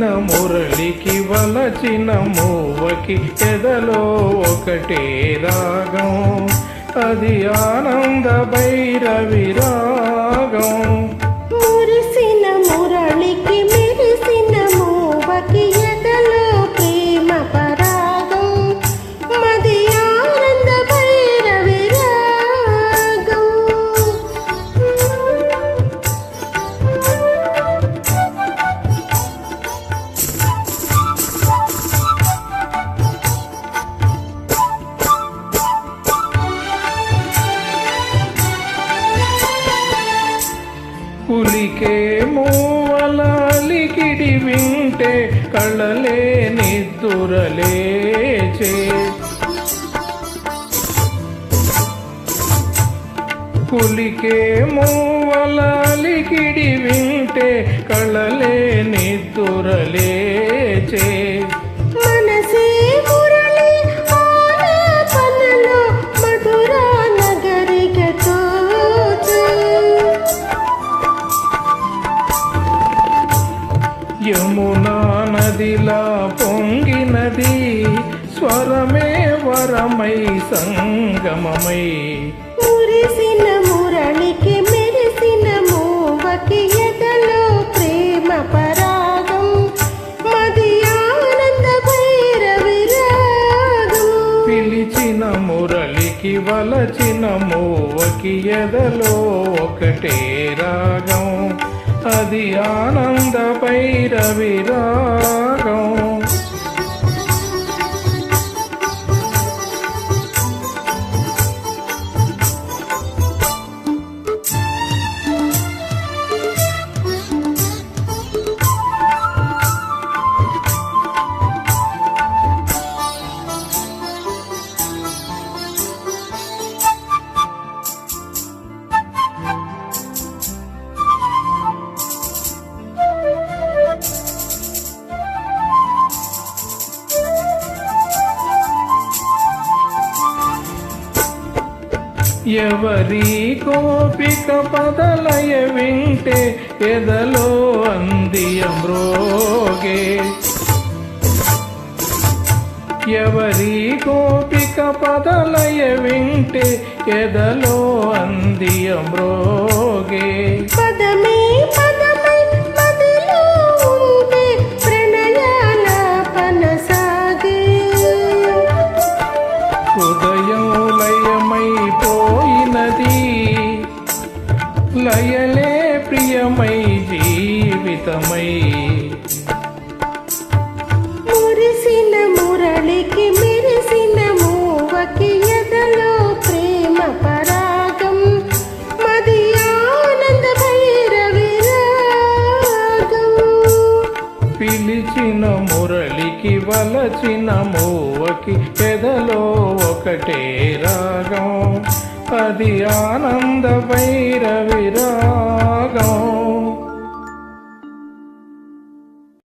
పిలిచిన మురళికి వలచిన మూవకి ఎదలో ఒకటే రాగం. అది ఆనంద భైరవి రాగం. నీకేమో మూవల లికిడి వింటే కళ్ళలే నిద్దురలేచే. కులికే మూవల లికిడి వింటే కళ్ళలే నిద్దురలేచే. యమునా నదిలా పొంగినది స్వరమే వరమై సంగమమై. మురిసిన మురళికి మెరిసిన మూవకి ఎదలో ప్రేమ పరాగం. మది ఆనంద భైరవి రాగం పిలిచిన మురళికి వలచిన మూవకి ఎదలో ఒకటే రాగం. అది ఆనంద పైరవి రాగం. ఎవరి కోపిక పదలయ వింటే ఎదలో అంది అమ్రోగే. ఎవరి కోపిక పదలయ వింటే ఎదలో అంది అందియమ్రోగే లయలే ప్రియమై జీవితమై. మురిసిన మురళికి మెరిసిన మూవకి ఎదలో ప్రేమ పరాగం. మది ఆనంద పిలిచిన మురళికి వలచిన మూవకి ఎదలో ఒకటే రాగం. అది ఆనంద భైరవి రాగం